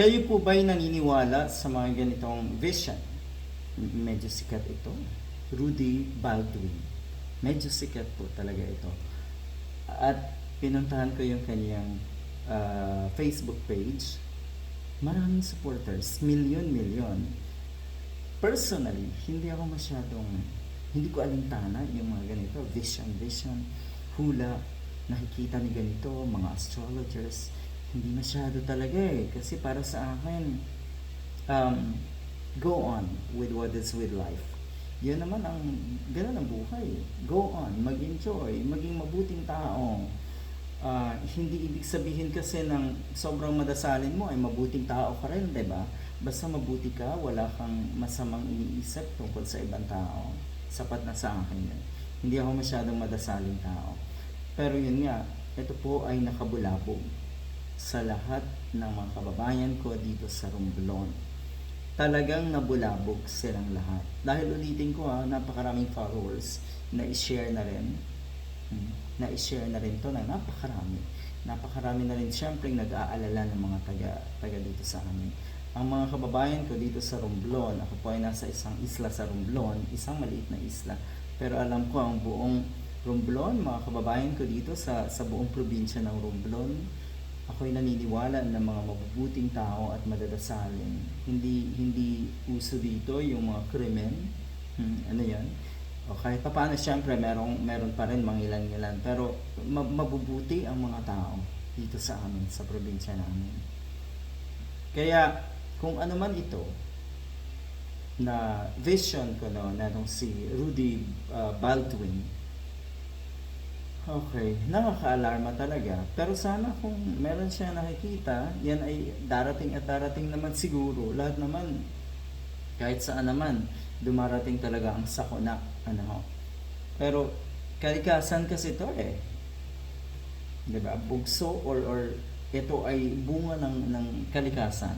Kayo po ba'y naniniwala sa mga ganitong vision? Medyo sikat ito. Rudy Baldwin. Medyo sikat po talaga ito. At pinuntahan ko yung kanyang ah, Facebook page. Maraming supporters. Milyon-milyon. Personally, hindi ako masyadong, hindi ko alintana yung mga ganito. Vision, vision, hula, nakikita ni ganito, mga astrologers. Hindi masyado talaga eh. Kasi para sa akin, um, go on with what is with life. Yun naman ang, ganun ang buhay. Go on, mag-enjoy, maging mabuting tao. Ah, hindi ibig sabihin kasi ng sobrang madasalin mo ay mabuting tao ka rin, di ba? Basta mabuti ka, wala kang masamang iniisip tungkol sa ibang tao. Sapat na sa akin yun. Hindi ako masyadong madasaling tao. Pero yun nga, ito po ay nakabulabog sa lahat ng mga kababayan ko dito sa Romblon. Talagang nabulabog silang lahat. Dahil ulitin ko ha, napakaraming followers na i-share na rin. Hmm, Na i-share na rin to na napakarami. Napakarami na rin siyempre nag-aalala ng mga taga, taga dito sa amin. Ang mga kababayan ko dito sa Romblon, ako po ay nasa isang isla sa Romblon, isang maliit na isla. Pero alam ko ang buong Romblon, mga kababayan ko dito sa, sa buong probinsya ng Romblon, ako'y naniniwala na mga mabubuting tao at madadasalin. Hindi hindi uso dito yung mga krimen. Hmm, ano 'yan? O kahit pa paano syempre merong meron pa rin mga ilan-ilan pero ma- mabubuti ang mga tao dito sa amin sa probinsya namin. Kaya kung ano man ito na vision ko no na nung si Rudy uh, Baldwin Okay, nakaka-alarma talaga. Pero sana kung meron siya nakikita, yan ay darating at darating naman siguro. Lahat naman, kahit saan naman, dumarating talaga ang sakuna. Ano. Pero, kalikasan kasi ito eh. ba Bugso or, or ito ay bunga ng, ng kalikasan.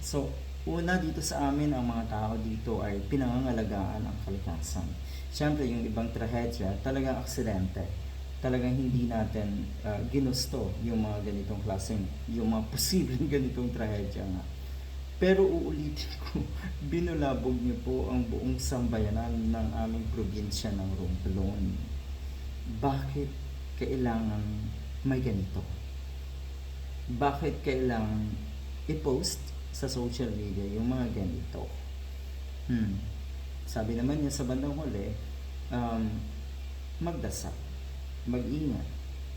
So, una dito sa amin, ang mga tao dito ay pinangangalagaan ang kalikasan. Siyempre, yung ibang trahedya, talagang aksidente talagang hindi natin uh, ginusto yung mga ganitong klaseng, yung mga posibleng ganitong trahedya nga. Pero uulitin ko, binulabog niyo po ang buong sambayanan ng aming probinsya ng Romblon. Bakit kailangan may ganito? Bakit kailangan i-post sa social media yung mga ganito? Hmm. Sabi naman niya sa bandang huli, um, magdasal mag-ingat.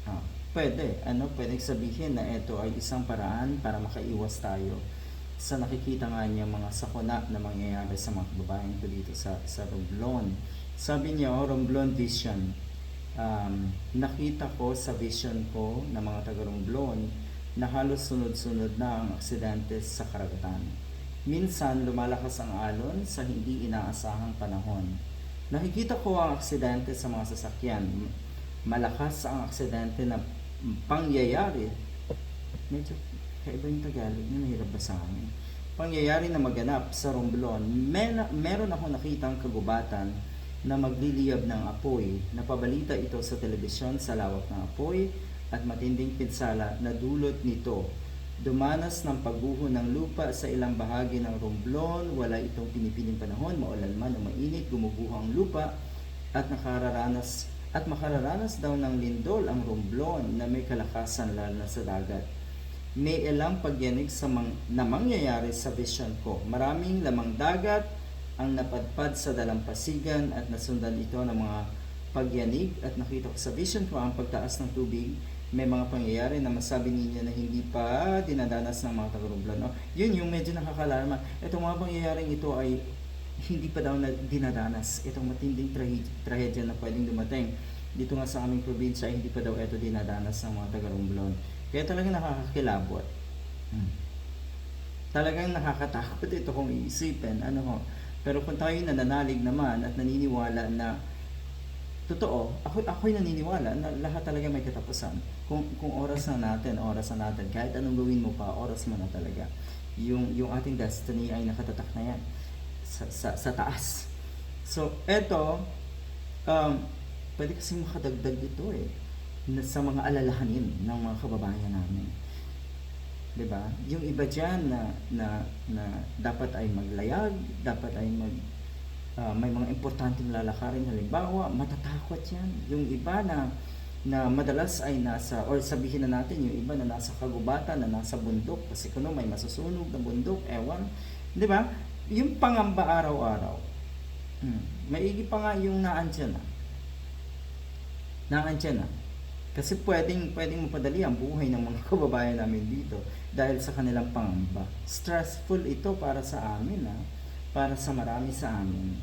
Ah, pwede, ano, pwede sabihin na ito ay isang paraan para makaiwas tayo sa nakikita nga niya mga sakuna na mangyayari sa mga kababayan ko dito sa, sa Romblon. Sabi niya, oh, Romblon Vision. Um, nakita ko sa vision ko ng mga taga Romblon na halos sunod-sunod na ang aksidente sa karagatan. Minsan, lumalakas ang alon sa hindi inaasahang panahon. Nakikita ko ang aksidente sa mga sasakyan malakas ang aksidente na pangyayari. Medyo kaiba yung Tagalog na mahirap basahin. Pangyayari na maganap sa Romblon. Mer- meron ako nakitang kagubatan na magliliyab ng apoy. Napabalita ito sa telebisyon sa lawak ng apoy at matinding pinsala na dulot nito. Dumanas ng pagbuho ng lupa sa ilang bahagi ng Romblon, wala itong pinipiling panahon, maulan man o mainit, gumuguho ang lupa at nakararanas at makararanas daw ng lindol ang Romblon na may kalakasan lalo na sa dagat. May ilang pagyanig sa mang, na mangyayari sa vision ko. Maraming lamang dagat ang napadpad sa dalampasigan at nasundan ito ng mga pagyanig at nakita ko sa vision ko ang pagtaas ng tubig may mga pangyayari na masabi ninyo na hindi pa dinadanas ng mga taga-Romblon. No? Yun yung medyo nakakalarma. Itong mga pangyayaring ito ay hindi pa daw na dinadanas itong matinding trahe- trahedya na pwedeng dumating dito nga sa aming probinsya hindi pa daw ito dinadanas ng mga taga Romblon kaya talagang nakakakilabot. Hmm. talagang nakakatakot ito kung iisipin ano ho. Pero kung tayo nananalig naman at naniniwala na totoo ako ako'y naniniwala na lahat talaga may katapusan. Kung kung oras na natin oras na natin. Kahit anong gawin mo pa oras mo na talaga. Yung yung ating destiny ay nakatatak na yan sa, sa, sa taas. So, eto, um, pwede kasi makadagdag ito eh, sa mga alalahanin ng mga kababayan namin. 'di ba? Yung iba diyan na na na dapat ay maglayag, dapat ay mag ah, may mga importanteng lalakarin halimbawa, matatakot 'yan. Yung iba na na madalas ay nasa or sabihin na natin yung iba na nasa kagubatan, na nasa bundok kasi kuno may masusunog na bundok, ewan, 'di ba? Yung pangamba araw-araw. Hmm. Maigi pa nga yung naandyan na. Naandyan na. Kasi pwedeng, pwedeng mapadali ang buhay ng mga kababayan namin dito dahil sa kanilang pangamba. Stressful ito para sa amin, ha? para sa marami sa amin.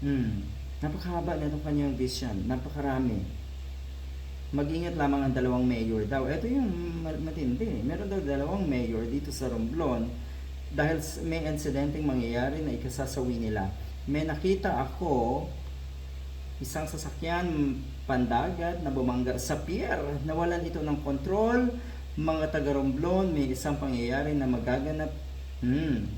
Hmm. Napakahaba na itong kanyang vision. Napakarami. Mag-ingat lamang ang dalawang mayor daw. Ito yung ma- matindi. Meron daw dalawang mayor dito sa Romblon dahil may insidenteng mangyayari na ikasasawi nila. May nakita ako isang sasakyan pandagat na bumangga sa pier. Nawalan ito ng kontrol. Mga taga Romblon, may isang pangyayari na magaganap. Hmm.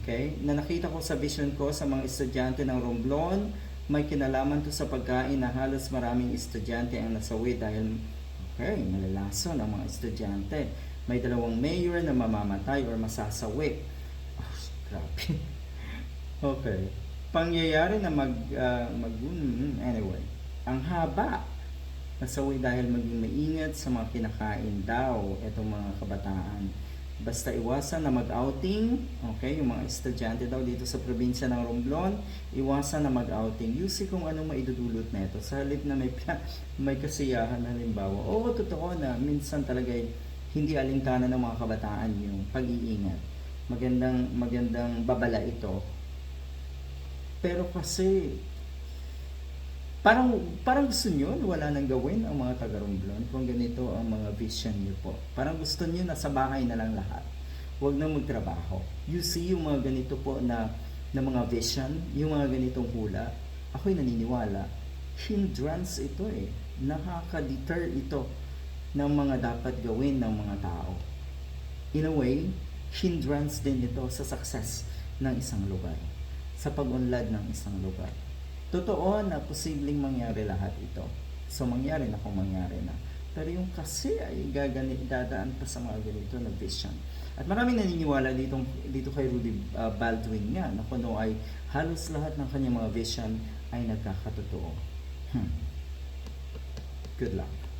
Okay? Na nakita ko sa vision ko sa mga estudyante ng Romblon, may kinalaman to sa pagkain na halos maraming estudyante ang nasawi dahil okay, malalason ang mga estudyante. May dalawang mayor na mamamatay or masasawi. Oh, grabe. okay. Pangyayari na mag, ah, mag mm, anyway, ang haba nasawi dahil maging maingat sa mga kinakain daw itong mga kabataan. Basta iwasan na mag-outing, okay, yung mga estudyante daw dito sa probinsya ng Romblon, iwasan na mag-outing. Yusi kung anong maidudulot na ito. Sa halip na may, may kasiyahan halimbawa. Oo, totoo na, minsan talaga ay hindi alintana ng mga kabataan yung pag-iingat. Magandang, magandang babala ito. Pero kasi, Parang parang gusto niyo na wala nang gawin ang mga taga Romblon kung ganito ang mga vision niyo po. Parang gusto niyo na sa bahay na lang lahat. Huwag nang magtrabaho. You see yung mga ganito po na na mga vision, yung mga ganitong hula, ako'y naniniwala, hindrance ito eh. Nakaka-deter ito ng mga dapat gawin ng mga tao. In a way, hindrance din ito sa success ng isang lugar, sa pag-unlad ng isang lugar. Totoo na posibleng mangyari lahat ito. So mangyari na kung mangyari na. Pero yung kasi ay gagani, dadaan pa sa mga ganito na vision. At maraming naniniwala dito, dito kay Rudy uh, Baldwin nga na kuno ay halos lahat ng kanyang mga vision ay nagkakatotoo. Hmm. Good luck.